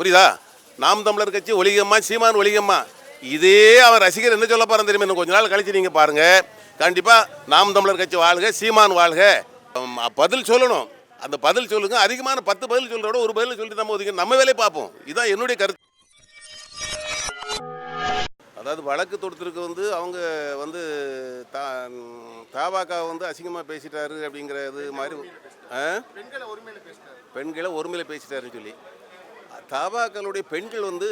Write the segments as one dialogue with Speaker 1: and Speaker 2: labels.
Speaker 1: புரியுதா நாம் தமிழர் கட்சி ஒளிகம்மா சீமான் ஒளிகம்மா இதே அவன் ரசிகர் என்ன சொல்ல போகிறான் தெரியுமா இன்னும் கொஞ்ச நாள் கழிச்சு நீங்கள் பாருங்கள் கண்டிப்பாக நாம் தமிழர் கட்சி வாழ்க சீமான் வாழ்க பதில் சொல்லணும் அந்த பதில் சொல்லுங்க அதிகமான பத்து பதில் சொல்கிறோட ஒரு பதில் சொல்லிட்டு நம்ம ஒதுக்கி நம்ம வேலையை பார்ப்போம் இதுதான் என்னுடைய கருத்து அதாவது வழக்கு தொடுத்துருக்கு வந்து அவங்க வந்து தா தாபாக்கா வந்து அசிங்கமாக பேசிட்டாரு அப்படிங்கிறது மாதிரி பெண்களை ஒருமையில் பேசிட்டாருன்னு சொல்லி தாபாக்களுடைய பெண்கள் வந்து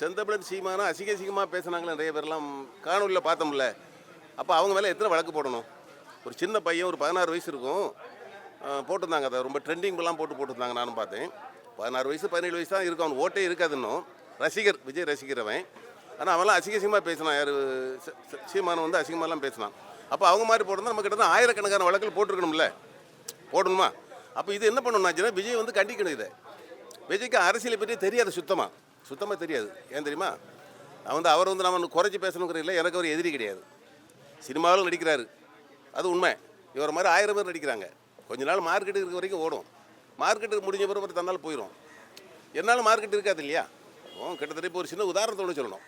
Speaker 1: செந்தமிழன் சீமானா அசிங்க அசிங்கமாக பேசுனாங்களே நிறைய பேர்லாம் காணொலியில் பார்த்தோம்ல அப்போ அவங்க மேலே எத்தனை வழக்கு போடணும் ஒரு சின்ன பையன் ஒரு பதினாறு வயசு இருக்கும் போட்டிருந்தாங்க அதை ரொம்ப ட்ரெண்டிங்லாம் போட்டு போட்டிருந்தாங்க நானும் பார்த்தேன் பதினாறு வயசு பதினேழு வயசு தான் இருக்கும் அவன் ஓட்டே இருக்காது இன்னும் ரசிகர் விஜய் ரசிகரவன் ஆனால் அவன்லாம் அசிங்க அசிங்கமாக பேசினான் யார் சீமானம் வந்து அசிங்கமாகலாம் பேசினான் அப்போ அவங்க மாதிரி போட்டிருந்தா நம்ம கிட்ட தான் ஆயிரக்கணக்கான வழக்கில் போட்டிருக்கணும்ல போடணுமா அப்போ இது என்ன பண்ணணும்னாச்சுன்னா விஜய் வந்து கண்டிக்கணும் இதை விஜய்க்கு அரசியலை பற்றி தெரியாது சுத்தமாக சுத்தமாக தெரியாது ஏன் தெரியுமா அவன் வந்து அவர் வந்து நம்ம குறைச்சி பேசணுங்கிற இல்லை எனக்கு அவர் எதிரி கிடையாது சினிமாவிலும் நடிக்கிறாரு அது உண்மை இவர் மாதிரி ஆயிரம் பேர் நடிக்கிறாங்க கொஞ்ச நாள் மார்க்கெட்டு இருக்கிற வரைக்கும் ஓடும் மார்க்கெட்டுக்கு முடிஞ்ச பிறகு தன்னால் போயிடும் என்னால் மார்க்கெட் இருக்காது இல்லையா கிட்டத்தட்ட இப்போ ஒரு சின்ன உதாரணத்தோடு சொல்லணும்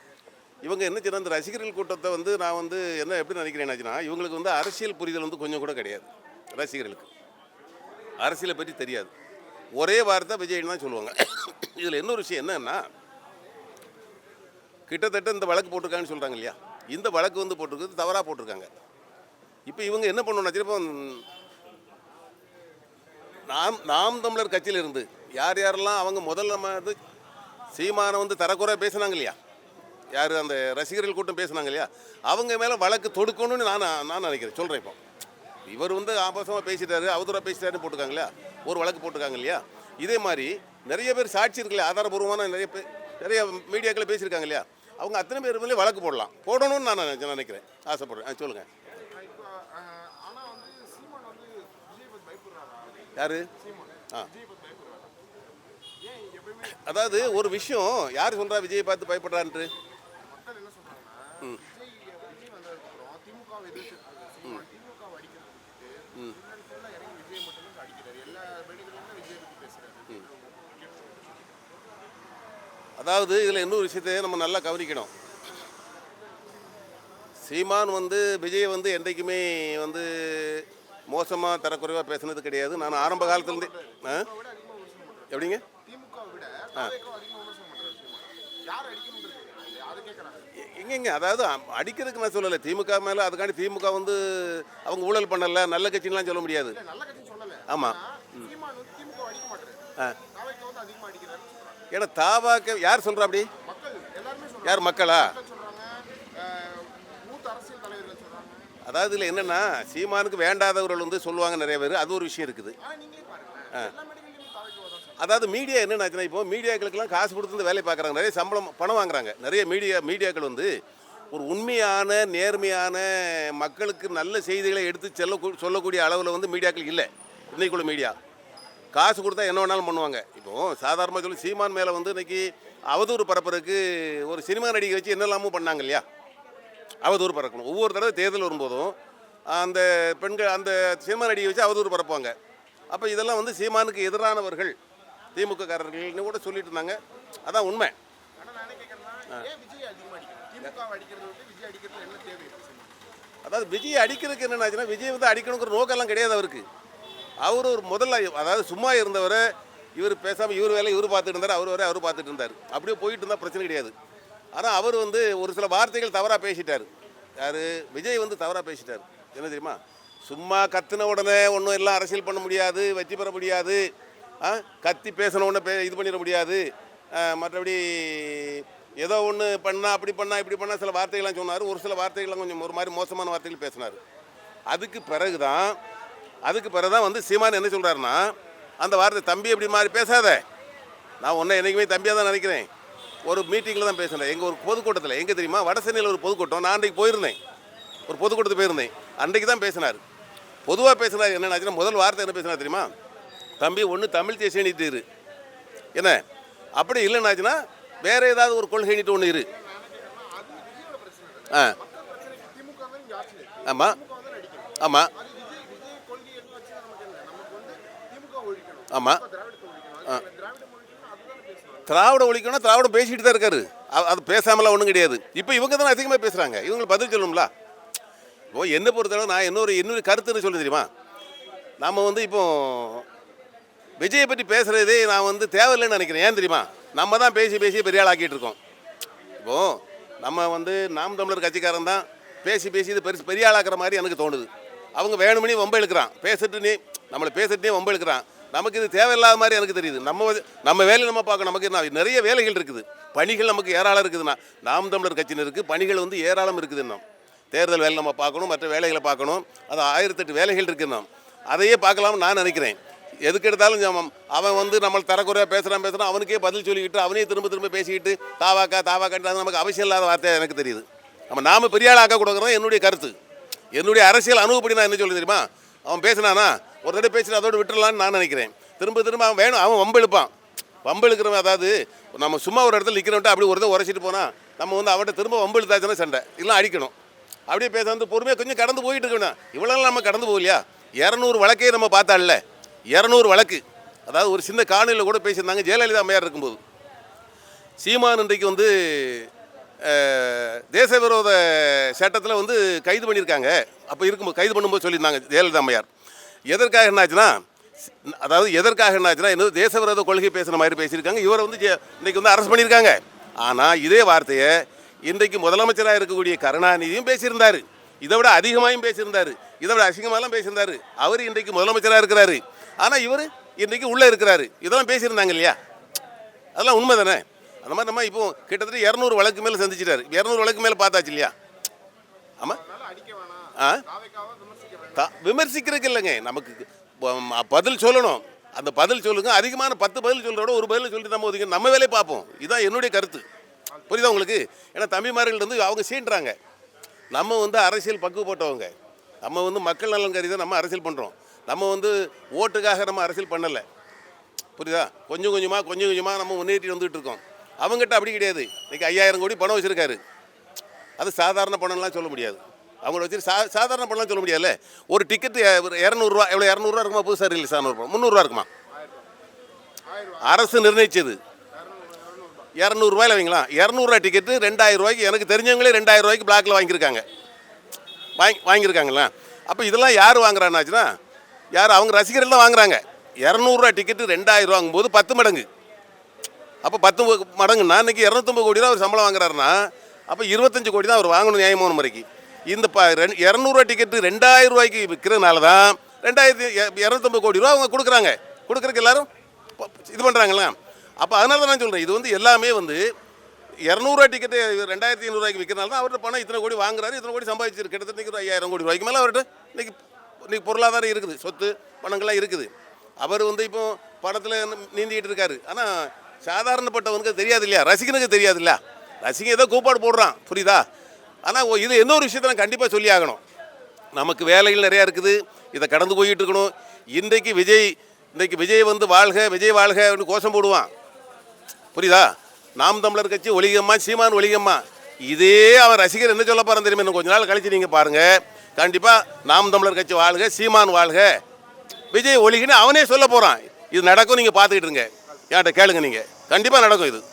Speaker 1: இவங்க என்ன சின்ன அந்த ரசிகர்கள் கூட்டத்தை வந்து நான் வந்து என்ன எப்படி நினைக்கிறேன்னாச்சுன்னா இவங்களுக்கு வந்து அரசியல் புரிதல் வந்து கொஞ்சம் கூட கிடையாது ரசிகர்களுக்கு அரசியலை பற்றி தெரியாது ஒரே வார்த்தை விஜய்னு தான் சொல்லுவாங்க இதில் இன்னொரு விஷயம் என்னன்னா கிட்டத்தட்ட இந்த வழக்கு போட்டிருக்காங்கன்னு சொல்கிறாங்க இல்லையா இந்த வழக்கு வந்து போட்டிருக்கிறது தவறாக போட்டிருக்காங்க இப்போ இவங்க என்ன பண்ணணும்னா இப்போ நாம் நாம் தமிழர் கட்சியிலிருந்து யார் யாரெல்லாம் அவங்க முதல்ல நம்ம வந்து வந்து தரக்குறை பேசினாங்க இல்லையா யார் அந்த ரசிகர்கள் கூட்டம் பேசினாங்க இல்லையா அவங்க மேலே வழக்கு தொடுக்கணும்னு நான் நான் நினைக்கிறேன் சொல்கிறேன் இப்போ இவர் வந்து ஆபாசமாக பேசிட்டாரு அவதூறாக பேசிட்டாருன்னு போட்டிருக்காங்களா ஒரு வழக்கு போட்டிருக்காங்க இல்லையா இதே மாதிரி நிறைய பேர் சாட்சி இருக்குல்ல ஆதாரபூர்வமான நிறைய பேர் நிறைய மீடியாக்களை பேசியிருக்காங்க இல்லையா அவங்க அத்தனை பேர் மேலே வழக்கு போடலாம் போடணும்னு நான் நினைக்கிறேன் ஆசைப்படுறேன் சொல்லுங்கள் யார் ஆ அதாவது ஒரு விஷயம் யார் சொல்கிறா விஜயை பார்த்து பயப்படுறான்ட்டு
Speaker 2: ம் ம்
Speaker 1: அதாவது இதில் இன்னொரு விஷயத்தையும் நம்ம நல்லா கவனிக்கணும் சீமான் வந்து விஜய் வந்து என்றைக்குமே வந்து மோசமாக தரக்குறைவாக பேசுனது கிடையாது நான் ஆரம்ப காலத்துலேருந்தே ஆ எப்படிங்க எங்கெங்க அதாவது அடிக்கிறதுக்கு நான் சொல்லலை திமுக மேலே அதுக்காண்டி திமுக வந்து அவங்க ஊழல் பண்ணலை நல்ல கட்சின்லாம் சொல்ல முடியாது ஆமாம் ஏன்னா தாபாக்க யார் சொல்கிறா அப்படி யார் மக்களா அதாவது இதில் என்னென்னா சீமானுக்கு வேண்டாதவர்கள் வந்து சொல்லுவாங்க நிறைய பேர் அது ஒரு விஷயம் இருக்குது அதாவது மீடியா என்னென்னாச்சுன்னா இப்போ மீடியாக்களுக்கெல்லாம் காசு கொடுத்து வந்து வேலை பார்க்குறாங்க நிறைய சம்பளம் பணம் வாங்குறாங்க நிறைய மீடியா மீடியாக்கள் வந்து ஒரு உண்மையான நேர்மையான மக்களுக்கு நல்ல செய்திகளை எடுத்து செல்ல சொல்லக்கூடிய அளவில் வந்து மீடியாக்கள் இல்லை இன்னைக்குள்ள மீடியா காசு கொடுத்தா என்ன வேணாலும் பண்ணுவாங்க இப்போ சாதாரணமாக சொல்லி சீமான் மேலே வந்து இன்றைக்கி அவதூறு பரப்புறதுக்கு ஒரு சினிமா நடிகை வச்சு என்னெல்லாமோ பண்ணாங்க இல்லையா அவதூறு பறக்கணும் ஒவ்வொரு தடவை தேர்தல் வரும்போதும் அந்த பெண்கள் அந்த சினிமா நடிகை வச்சு அவதூறு பரப்புவாங்க அப்போ இதெல்லாம் வந்து சீமானுக்கு எதிரானவர்கள் காரர்கள்னு கூட சொல்லிட்டு இருந்தாங்க அதான் உண்மை அதாவது விஜய் அடிக்கிறதுக்கு என்னென்னாச்சுன்னா விஜய் வந்து அடிக்கணுங்கிற நோக்கெல்லாம் கிடையாது அவருக்கு அவர் ஒரு முதல்ல அதாவது சும்மா இருந்தவர் இவர் பேசாமல் இவர் வேலை இவர் பார்த்துட்டு இருந்தார் அவர் வேறு அவர் பார்த்துட்டு இருந்தார் அப்படியே போயிட்டு இருந்தால் பிரச்சனை கிடையாது ஆனால் அவர் வந்து ஒரு சில வார்த்தைகள் தவறாக பேசிட்டார் யார் விஜய் வந்து தவறாக பேசிட்டார் என்ன தெரியுமா சும்மா கத்தின உடனே ஒன்றும் எல்லாம் அரசியல் பண்ண முடியாது வெற்றி பெற முடியாது கத்தி பேசின உடனே பே இது பண்ணிட முடியாது மற்றபடி ஏதோ ஒன்று பண்ணால் அப்படி பண்ணால் இப்படி பண்ணால் சில வார்த்தைகள்லாம் சொன்னார் ஒரு சில வார்த்தைகள்லாம் கொஞ்சம் ஒரு மாதிரி மோசமான வார்த்தைகள் பேசினார் அதுக்கு பிறகு தான் அதுக்கு பிறகு தான் வந்து சீமான் என்ன சொல்கிறாருன்னா அந்த வார்த்தை தம்பி எப்படி மாதிரி பேசாத நான் ஒன்றை என்றைக்குமே தம்பியாக தான் நினைக்கிறேன் ஒரு மீட்டிங்கில் தான் பேசுகிறேன் எங்கள் ஒரு பொதுக்கூட்டத்தில் எங்கே தெரியுமா வடசென்னையில் ஒரு பொதுக்கூட்டம் நான் அன்றைக்கு போயிருந்தேன் ஒரு பொதுக்கூட்டத்துக்கு போயிருந்தேன் அன்றைக்கு தான் பேசினார் பொதுவாக பேசினார் என்னென்னாச்சுன்னா முதல் வார்த்தை என்ன பேசினார் தெரியுமா தம்பி ஒன்று தமிழ் தேசியனிட்டு இரு என்ன அப்படி இல்லைன்னாச்சுன்னா வேறு ஏதாவது ஒரு நீட்டு ஒன்று இரு ஆ ஆமாம் ஆமாம் ஆமாம் திராவிட ஒழிக்கணும் திராவிடம் பேசிட்டு தான் இருக்காரு அது பேசாமலாம் ஒன்றும் கிடையாது இப்போ இவங்க தான் அதிகமாக பேசுகிறாங்க இவங்களுக்கு பதில் சொல்லணும்ல இப்போ என்னை பொறுத்தளவு நான் இன்னொரு இன்னொரு கருத்துன்னு சொல்ல தெரியுமா நாம் வந்து இப்போ விஜயை பற்றி பேசுகிறதே நான் வந்து தேவையில்லைன்னு நினைக்கிறேன் ஏன் தெரியுமா நம்ம தான் பேசி பேசி பெரிய ஆள் ஆக்கிட்டு இருக்கோம் இப்போ நம்ம வந்து நாம் தமிழர் கட்சிக்காரன் தான் பேசி பேசி இது பெருசு பெரிய ஆளாக்குற மாதிரி எனக்கு தோணுது அவங்க வேணுமனே ஒம்ப எழுக்கிறான் பேசிட்டு நீ நம்மளை பேசிட்டு நீ வம்பு எழுக்கிறான் நமக்கு இது தேவையில்லாத மாதிரி எனக்கு தெரியுது நம்ம நம்ம வேலை நம்ம பார்க்க நமக்கு நிறைய வேலைகள் இருக்குது பணிகள் நமக்கு ஏராளம் இருக்குதுண்ணா நாம் தமிழர் கட்சியினருக்கு பணிகள் வந்து ஏராளம் இருக்குது தேர்தல் வேலை நம்ம பார்க்கணும் மற்ற வேலைகளை பார்க்கணும் அது ஆயிரத்தெட்டு வேலைகள் இருக்குதுன்னா அதையே பார்க்கலாம்னு நான் நினைக்கிறேன் எதுக்கு எடுத்தாலும் அவன் வந்து நம்ம தரக்குறையாக பேசுகிறான் பேசுகிறான் அவனுக்கே பதில் சொல்லிக்கிட்டு அவனே திரும்ப திரும்ப பேசிக்கிட்டு தாவாக்கா தாவாக்கா நமக்கு அவசியம் இல்லாத வார்த்தையாக எனக்கு தெரியுது நம்ம நாம பெரிய ஆள் ஆக்க என்னுடைய கருத்து என்னுடைய அரசியல் அணுகுப்படி நான் என்ன சொல்ல தெரியுமா அவன் பேசினானா ஒரு தடவை பேசி அதோடு விட்டுடலான்னு நான் நினைக்கிறேன் திரும்ப திரும்ப அவன் வேணும் அவன் வம்பெழுப்பான் வம்பெழுக்கிறவன் அதாவது நம்ம சும்மா ஒரு இடத்துல நிற்கிறவன்ட்டு அப்படி ஒரு தான் உரைச்சிட்டு போனால் நம்ம வந்து அவன்கிட்ட திரும்ப வம்பெழுத்தாச்சுன்னா சண்டை இதெல்லாம் அடிக்கணும் அப்படியே பேச வந்து பொறுமையாக கொஞ்சம் கடந்து போயிட்டு இருக்கணும் இவ்வளோலாம் நம்ம கடந்து போகலையா இரநூறு வழக்கையே நம்ம பார்த்தால இரநூறு வழக்கு அதாவது ஒரு சின்ன காணொலியில் கூட பேசியிருந்தாங்க ஜெயலலிதா அம்மையார் இருக்கும்போது சீமான் இன்றைக்கு வந்து தேச விரோத சட்டத்தில் வந்து கைது பண்ணியிருக்காங்க அப்போ இருக்கும்போது கைது பண்ணும்போது சொல்லியிருந்தாங்க ஜெயலலிதா அம்மையார் எதற்காக என்னாச்சுன்னா அதாவது எதற்காக என்னாச்சுன்னா என்னது தேச விரோத கொள்கை பேசுகிற மாதிரி பேசியிருக்காங்க இவரை வந்து இன்றைக்கி வந்து அரசு பண்ணியிருக்காங்க ஆனால் இதே வார்த்தையை இன்றைக்கு முதலமைச்சராக இருக்கக்கூடிய கருணாநிதியும் பேசியிருந்தார் இதை விட அதிகமாகவும் பேசியிருந்தார் இதை விட அசிங்கமாலாம் பேசியிருந்தார் அவர் இன்றைக்கு முதலமைச்சராக இருக்கிறாரு ஆனால் இவர் இன்றைக்கு உள்ளே இருக்கிறாரு இதெல்லாம் பேசியிருந்தாங்க இல்லையா அதெல்லாம் உண்மை தானே அந்த மாதிரி நம்ம இப்போ கிட்டத்தட்ட இரநூறு வழக்கு மேலே சந்திச்சிட்டாரு இரநூறு வழக்கு மேலே பார்த்தாச்சு இல்லையா ஆமாம் ஆ த விமர்சிக்கிறதுக்கு இல்லைங்க நமக்கு பதில் சொல்லணும் அந்த பதில் சொல்லுங்க அதிகமான பத்து பதில் சொல்கிறோட ஒரு பதில் சொல்லிட்டு நம்ம ஒதுக்கி நம்ம வேலையை பார்ப்போம் இதுதான் என்னுடைய கருத்து புரியுதா உங்களுக்கு ஏன்னா தம்பிமார்கள் வந்து அவங்க சீன்றாங்க நம்ம வந்து அரசியல் பக்கு போட்டவங்க நம்ம வந்து மக்கள் நலன் கருதி தான் நம்ம அரசியல் பண்ணுறோம் நம்ம வந்து ஓட்டுக்காக நம்ம அரசியல் பண்ணலை புரியுதா கொஞ்சம் கொஞ்சமாக கொஞ்சம் கொஞ்சமாக நம்ம முன்னேற்றி வந்துகிட்டு இருக்கோம் அவங்ககிட்ட அப்படி கிடையாது இன்றைக்கி ஐயாயிரம் கோடி பணம் வச்சுருக்காரு அது சாதாரண பணம்லாம் சொல்ல முடியாது அவங்கள வச்சு சா சாதாரண படம்லாம் சொல்ல முடியாதுல்ல ஒரு டிக்கெட்டு இரநூறுவா எவ்வளோ இரநூறுவா இருக்குமா புதுசாக ரிலீஸ் இல்லை படம் முந்நூறுரூவா இருக்குமா அரசு நிர்ணயிச்சது இரநூறுவாயில் வைங்களா இரநூறுவா டிக்கெட்டு ரெண்டாயிரம் ரூபாய்க்கு எனக்கு தெரிஞ்சவங்களே ரெண்டாயிரம் ரூபாய்க்கு பிளாக்கில் வாங்கியிருக்காங்க வாங்கி வாங்கியிருக்காங்களா அப்போ இதெல்லாம் யார் வாங்குறான்னாச்சுன்னா யார் அவங்க ரசிகர்கள் தான் வாங்குறாங்க இரநூறுவா டிக்கெட்டு ரெண்டாயிரம் ரூபாங்கும் போது பத்து மடங்கு அப்போ பத்து மடங்குன்னா இன்றைக்கி இரநூத்தொம்பது கோடி ரூபா அவர் சம்பளம் வாங்குறாருன்னா அப்போ இருபத்தஞ்சு கோடி தான் அவர் வாங்கணும் நியாயமான முறைக்கு இந்த ப இரநூறுவா டிக்கெட்டு ரெண்டாயிரம் ரூபாய்க்கு விற்கிறதுனால தான் ரெண்டாயிரத்தி இரநூத்தம்பது கோடி ரூபா அவங்க கொடுக்குறாங்க கொடுக்குறதுக்கு எல்லாரும் இது பண்ணுறாங்களா அப்போ அதனால தான் நான் சொல்கிறேன் இது வந்து எல்லாமே வந்து இரநூறுவா டிக்கெட் ரெண்டாயிரத்தி ஐநூறுரூவாய்க்கு விற்கிறனால தான் அவர்கிட்ட பணம் இத்தனை கோடி வாங்குறாரு இத்தனை கோடி சம்பாதிச்சிரு கிட்டத்தட்ட ஒரு ஐயாயிரம் கோடி ரூபாய்க்கு மேலே அவர்கிட்ட இன்றைக்கி இன்றைக்கி பொருளாதாரம் இருக்குது சொத்து பணங்கள்லாம் இருக்குது அவர் வந்து இப்போ படத்தில் நீந்திக்கிட்டு இருக்காரு ஆனால் சாதாரணப்பட்டவனுக்கு தெரியாது இல்லையா ரசிகனுக்கு தெரியாது இல்லையா ரசிகன் ஏதோ கூப்பாடு போடுறான் புரியுதா ஆனால் இது ஒரு விஷயத்தை நான் கண்டிப்பாக சொல்லி ஆகணும் நமக்கு வேலைகள் நிறையா இருக்குது இதை கடந்து போய்கிட்டு இருக்கணும் இன்றைக்கு விஜய் இன்றைக்கு விஜய் வந்து வாழ்க விஜய் வாழ்க அப்படின்னு கோஷம் போடுவான் புரியுதா நாம் தமிழர் கட்சி ஒளிகம்மா சீமான் ஒளிகம்மா இதே அவர் ரசிகர் என்ன சொல்ல போகிறேன் தெரியுமா இன்னும் கொஞ்ச நாள் கழிச்சு நீங்கள் பாருங்கள் கண்டிப்பாக நாம் தமிழர் கட்சி வாழ்க சீமான் வாழ்க விஜய் ஒளிகன்னு அவனே சொல்ல போகிறான் இது நடக்கும் நீங்கள் பார்த்துக்கிட்டு இருங்க கேளுங்க நீங்கள் கண்டிப்பாக நடக்கும் இது